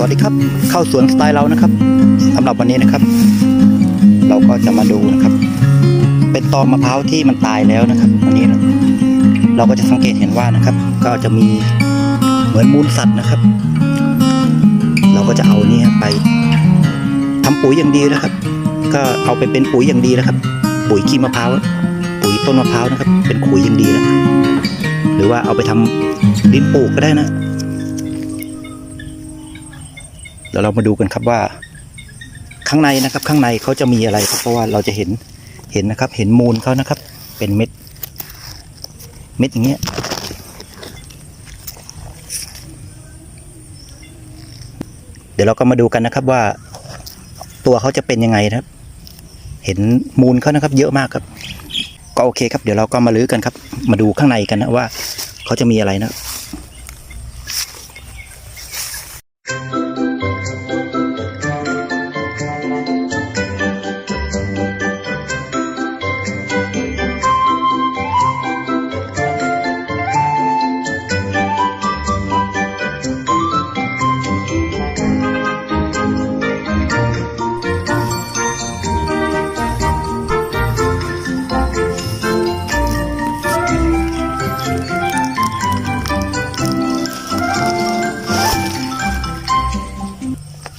สวัสดีครับ เข้าสวนสไตล์เรานะครับสำหรับวันนี้นะครับ เราก็จะมาดูนะครับ เป็นตอมะพร้าวที่มันตายแล้วนะครับ วันนี้นะเราก็จะสังเกตเห็นว่านะครับ ก็จะมีเหมือนมูลสัตว์นะครับ เราก็จะเอานี่ไปทำปุ๋ยอย่างดีนะครับ ก็เอาไปเป็นปุ๋ยอย่างดีนะครับ ปุ๋ยขี้มะพร้าวปุ๋ยต้นมะพร้าวนะครับ เป็นขุยอย่างดีนะหรือว่าเอาไปทำดินปลูกก็ได้นะ ดี๋ยวเรามาดูกันครับว่า ข้างในนะครับ ข้างในเขาจะมีอะไรครับเพราะว่าเราจะเห็นเห็นนะครับ เห็นมูลเขานะครับ เป็นเม็ด เม็ดอย่างเงี้ยเดี๋ยวเราก็มาดูกันนะครับว่า ตัวเขาจะเป็นยังไงนะครับ เห็นมูลเขานะครับ เยอะมากครับ ก็โอเคครับ เดี๋ยวเราก็มาลื้อกันครับ มาดูข้างในกันนะว่าเขาจะมีอะไรนะ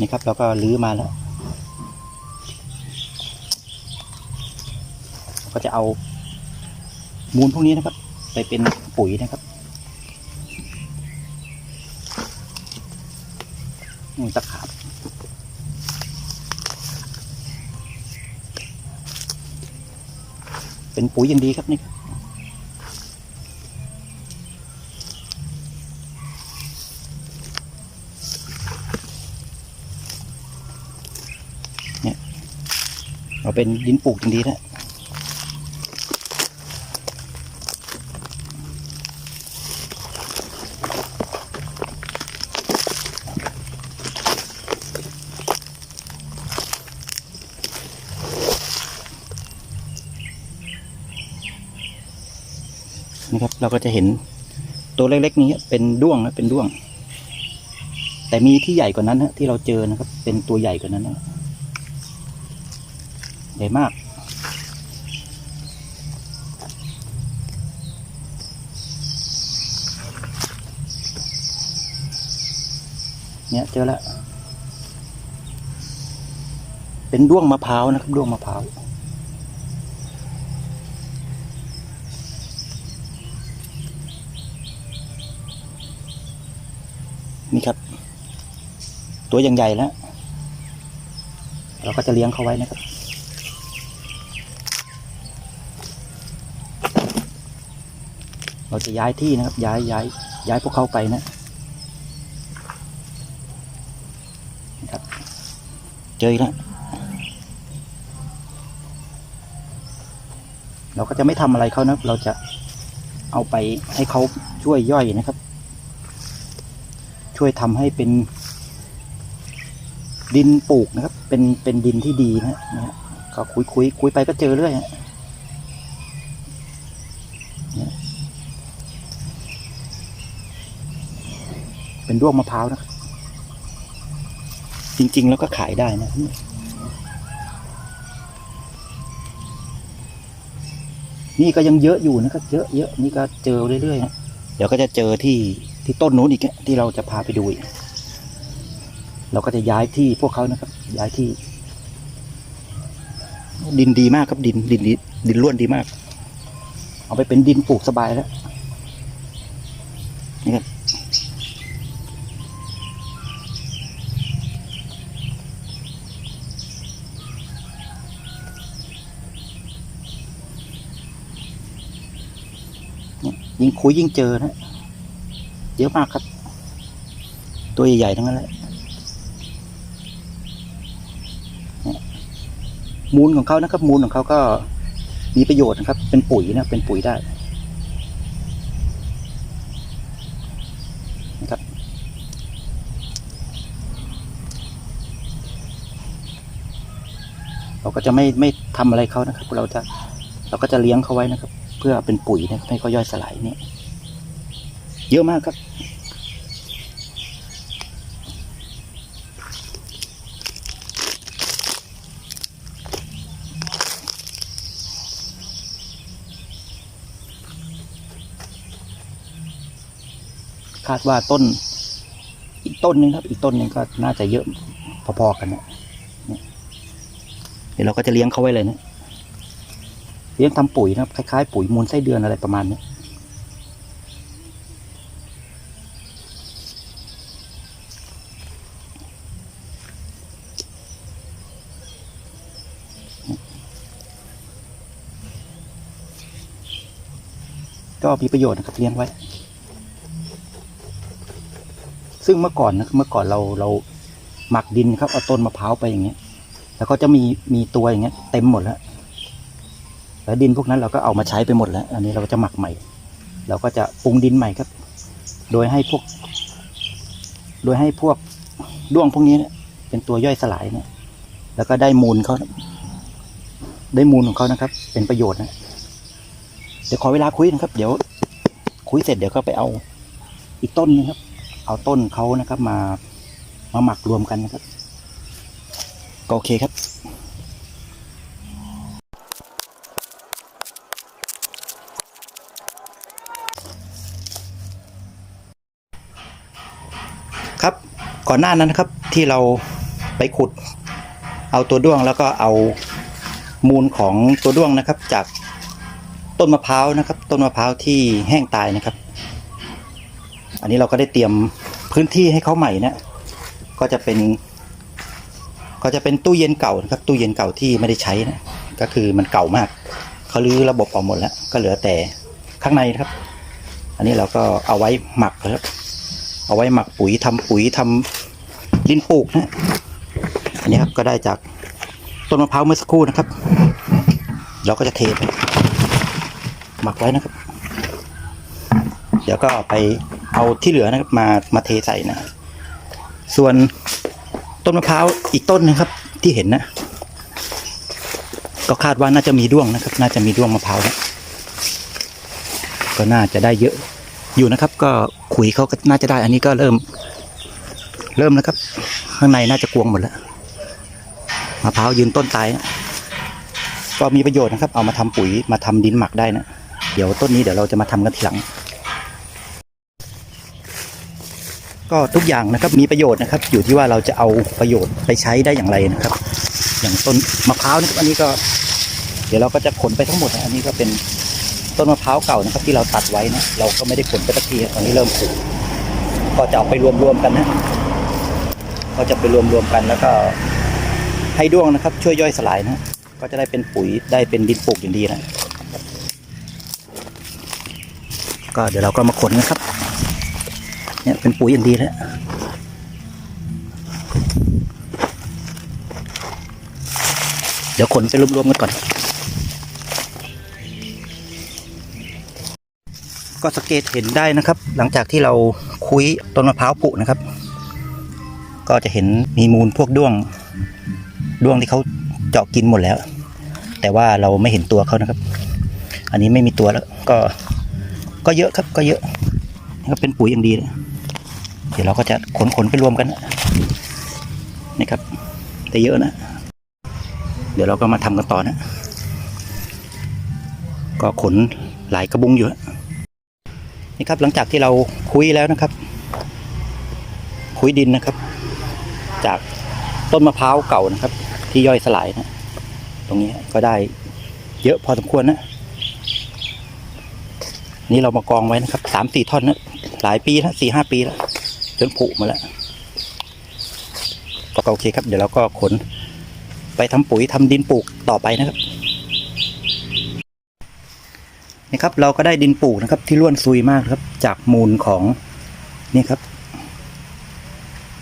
นี่ครับ เราก็ลื้อมาแล้ว ก็จะเอามูลพวกนี้นะครับ ไปเป็นปุ๋ยนะครับมูลตะขาบเป็นปุ๋ยอย่างดีครับนี่เรา เป็นดินปลูกอย่างดีนะนี่ครับเราก็จะเห็นตัวเล็กๆนี้เป็นด้วงนะเป็นด้วง แต่มีที่ใหญ่กว่านั้นนะที่เราเจอนะครับ เป็นตัวใหญ่กว่านั้นนะ ญ่มาก เนี่ยเจอแล้ว เป็นด้วงมะพร้าวนะครับด้วงมะพร้าวนี่ครับ ตัวยังใหญ่แล้ว เราก็จะเลี้ยงเขาไว้นะครับ เราจะย้ายที่นะครับ ย้ายย้ายย้ายพวกเขาไปนะนะครับ เจออีกแล้วเราก็จะไม่ทำอะไรเขานะเราจะเอาไปให้เขาช่วยย่อยนะครับ ช่วยทำให้เป็น ดินปลูกนะครับ เป็นเป็นดินที่ดีนะนะฮะก็คุยคุยคุยไปก็เจอเรื่อยฮะ เป็นด้วงมะพร้าวนะครับจริง ๆ แล้วก็ขายได้นะนี่ก็ยังเยอะอยู่นะครับเยอะเยอะนี่ก็เจอเรื่อยๆนะเดี๋ยวก็จะเจอที่ที่ต้นนู้นอีกที่เราจะพาไปดูอีกเราก็จะย้ายที่พวกเขานะครับ ย้ายที่ ดินดีมากครับดินดินดินดินล้วนดีมาก เอาไปเป็นดินปลูกสบายแล้วนี่ครับ ยิ่งคุยยิ่งเจอนะ เยอะมากครับ ตัวใหญ่ๆทั้งนั้นแหละเนี่ยมูลของเขานะครับ มูลของเขาก็มีประโยชน์นะครับ เป็นปุ๋ยนะเป็นปุ๋ยได้นะครับ เราก็จะไม่ไม่ทำอะไรเขานะครับ เราจะเราก็จะเลี้ยงเขาไว้นะครับ พื่อเป็นปุ๋ยให้เขาย่อยสลายเนี่ย เยอะมากครับ คาดว่าต้น อีกต้นนึงครับ อีกต้นนึงก็น่าจะเยอะพอๆกันเนี่ยเดี๋ยวเราก็จะเลี้ยงเขาไว้เลยเนะ เลี้ยงทำปุ๋ยนะครับ คล้ายๆ ปุ๋ยมูลไส้เดือนอะไรประมาณนี้ก็มีประโยชน์นะครับเลี้ยงไว้ ซึ่งเมื่อก่อนนะเมื่อก่อนเราเราหมักดินครับเอาต้นมะพร้าวไปอย่างเงี้ย แล้วก็จะมีมีตัวอย่างเงี้ยเต็มหมดแล้ว แล้วดินพวกนั้นเราก็เอามาใช้ไปหมดแล้ว อันนี้เราก็จะหมักใหม่ เราก็จะปรุงดินใหม่ครับ โดยให้พวก โดยให้พวกด้วงพวกนี้เนี่ยเป็นตัวย่อยสลายเนี่ย แล้วก็ได้มูลเขาได้มูลของเขานะครับ เป็นประโยชน์นะเดี๋ยวขอเวลาคุยนะครับ เดี๋ยว คุยเสร็จเดี๋ยวก็ไปเอาอีกต้นนึงครับ เอาต้นเขานะครับ มามาหมักรวมกันนะครับก็โอเคครับ ครับ ก่อนหน้านั้นนะครับที่เราไปขุด เอาตัวด้วงแล้วก็เอามูลของตัวด้วงนะครับ จากต้นมะพร้าวนะครับ ต้นมะพร้าวที่แห้งตายนะครับ อันนี้เราก็ได้เตรียมพื้นที่ให้เขาใหม่นะก็จะเป็นก็จะเป็นตู้เย็นเก่านะครับ ตู้เย็นเก่าที่ไม่ได้ใช้นะก็คือมันเก่ามากเขาลื้อระบบออกหมดแล้ว ก็เหลือแต่ข้างในนะครับ อันนี้เราก็เอาไว้หมักนะครับ เอาไว้หมักปุ๋ยทำปุ๋ยทำดินปลูกนะอันนี้ครับก็ได้จากต้นมะพร้าวเมื่อสักครู่นะครับ เราก็จะเทไปหมักไว้นะครับ เดี๋ยวก็ไปเอาที่เหลือนะครับมามาเทใส่นะ ส่วนต้นมะพร้าวอีกต้นนึงครับ ที่เห็นนะ ก็คาดว่าน่าจะมีด้วงนะครับ น่าจะมีด้วงมะพร้าวนะก็น่าจะได้เยอะ อยู่นะครับ ก็ขุยเขาก็น่าจะได้ อันนี้ก็เริ่ม เริ่มแล้วครับ ข้างในน่าจะกวงหมดแล้วมะพร้าวยืนต้นตายนะก็มีประโยชน์นะครับ เอามาทำปุ๋ยมาทำดินหมักได้นะ เดี๋ยวต้นนี้เดี๋ยวเราจะมาทำกันทีหลัง ก็ทุกอย่างนะครับมีประโยชน์นะครับ อยู่ที่ว่าเราจะเอาประโยชน์ไปใช้ได้อย่างไรนะครับ อย่างต้นมะพร้าวนะครับอันนี้ก็ เดี๋ยวเราก็จะขนไปทั้งหมดนะอันนี้ก็เป็น ต้นมะพร้าวเก่านะครับที่เราตัดไว้นะเราก็ไม่ได้ขนไปสักทีตอนนี้เริ่มปลูกก็จะเอาไปรวมๆกันนะก็จะไปรวมๆกันแล้วก็ให้ด้วงนะครับ ช่วยย่อยสลายนะก็จะได้เป็นปุ๋ยได้เป็นดินปลูกอย่างดีนะก็เดี๋ยวเราก็มาขนนะครับ เนี่ยเป็นปุ๋ยอย่างดีแล้วเดี๋ยวขนไปรวมๆกันก่อน ก็สังเกตเห็นได้นะครับ หลังจากที่เราคุยต้นมะพร้าวผุนะครับ ก็จะเห็นมีมูลพวกด้วงด้วงที่เขาเจาะกินหมดแล้ว แต่ว่าเราไม่เห็นตัวเขานะครับ อันนี้ไม่มีตัวแล้วก็ก็เยอะครับก็เยอะก็เป็นปุ๋ยอย่างดีเลยเดี๋ยวเราก็จะขนขนไปรวมกันนะนี่ครับ แต่เยอะนะ เดี๋ยวเราก็มาทำกันต่อนะ ก็ขนหลายกระบุงอยู่ นี่ครับหลังจากที่เราคุยแล้วนะครับ คุยดินนะครับ จากต้นมะพร้าวเก่านะครับ ที่ย่อยสลายนะตรงนี้ก็ได้เยอะพอสมควรนะนี่เรามากองไว้นะครับสามสี่ท่อนนะหลายปีแล้วสี่ห้าปีแล้วจนผุมาแล้วก็โอเคครับ เดี๋ยวเราก็ขนไปทำปุ๋ยทำดินปลูกต่อไปนะครับ ครับเราก็ได้ดินปลูกนะครับ ที่ร่วนซุยมากครับ จากมูลของนี่ครับ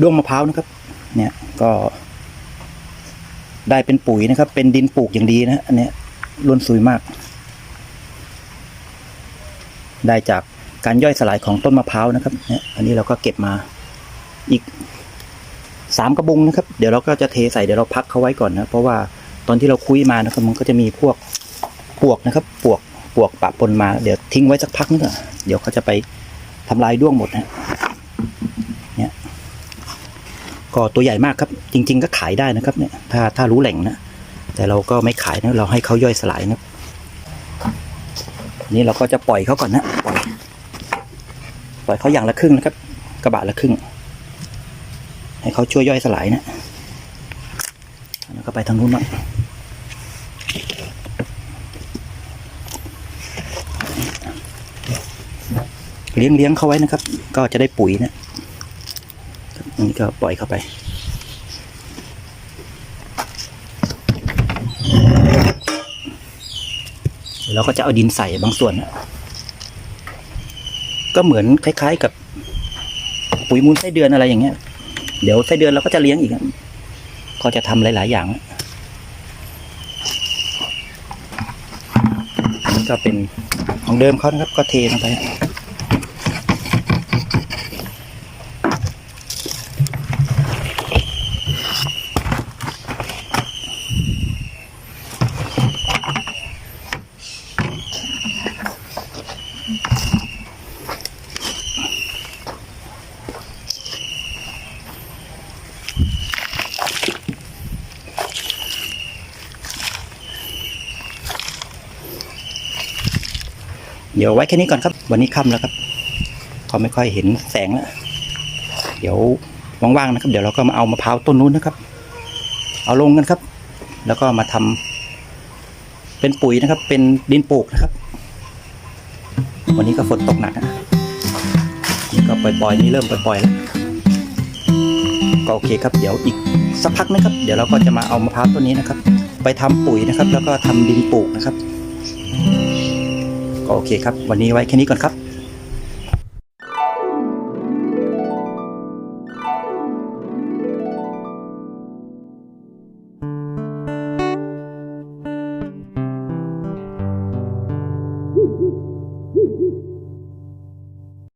ด้วงมะพร้าวนะครับ เนี่ยก็ได้เป็นปุ๋ยนะครับ เป็นดินปลูกอย่างดีนะอันเนี้ยร่วนซุยมาก ได้จากการย่อยสลายของต้นมะพร้าวนะครับเนี่ยอันนี้เราก็เก็บมาอีกสามกระบุงนะครับ เดี๋ยวเราก็จะเทใส่เดี๋ยวเราพักเขาไว้ก่อนนะเพราะว่าตอนที่เราคุยมานะครับมันก็จะมีพวกปวกนะครับ ปวก ปวกปะปนมา เดี๋ยวทิ้งไว้สักพักนึงอะเดี๋ยวเขาจะไปทำลายด้วงหมดนะเนี่ยก็ตัวใหญ่มากครับ จริง ๆ ก็ขายได้นะครับ เนี่ย ถ้าถ้ารู้แหล่งนะแต่เราก็ไม่ขายนะเราให้เขาย่อยสลายนะนี่เราก็จะปล่อยเขาก่อนนะปล่อยปล่อยเขาอย่างละครึ่งนะครับ กระบะละครึ่ง ให้เขาช่วยย่อยสลายนะแล้วก็ไปทางนู้นบ้าง เลี้ยงเลี้ยงเขาไว้นะครับ ก็จะได้ปุ๋ยนะอันนี้ก็ปล่อยเข้าไป เราก็จะเอาดินใส่บางส่วนนะก็เหมือนคล้าย ๆ กับปุ๋ยมูลไส้เดือนอะไรอย่างเงี้ย เดี๋ยวไส้เดือนเราก็จะเลี้ยงอีก ก็จะทำหลาย ๆ อย่างนี่ก็เป็นของเดิมเขานะครับ ก็เทลงไป เดี๋ยวไว้แค่นี้ก่อนครับ วันนี้ค่ำแล้วครับ ก็ไม่ค่อยเห็นแสงแล้ว เดี๋ยวว่างๆนะครับ เดี๋ยวเราก็มาเอามะพร้าวต้นนู้นนะครับ เอาลงกันครับ แล้วก็มาทำเป็นปุ๋ยนะครับ เป็นดินปลูกนะครับ วันนี้ก็ฝนตกหนักนะนี่ก็ปล่อยๆนี่เริ่มปล่อยๆแล้วก็โอเคครับ เดี๋ยวอีกสักพักนะครับ เดี๋ยวเราก็จะมาเอามะพร้าวต้นนี้นะครับ ไปทำปุ๋ยนะครับ แล้วก็ทำดินปลูกนะครับ โอเคครับ วันนี้ไว้แค่นี้ก่อนครับ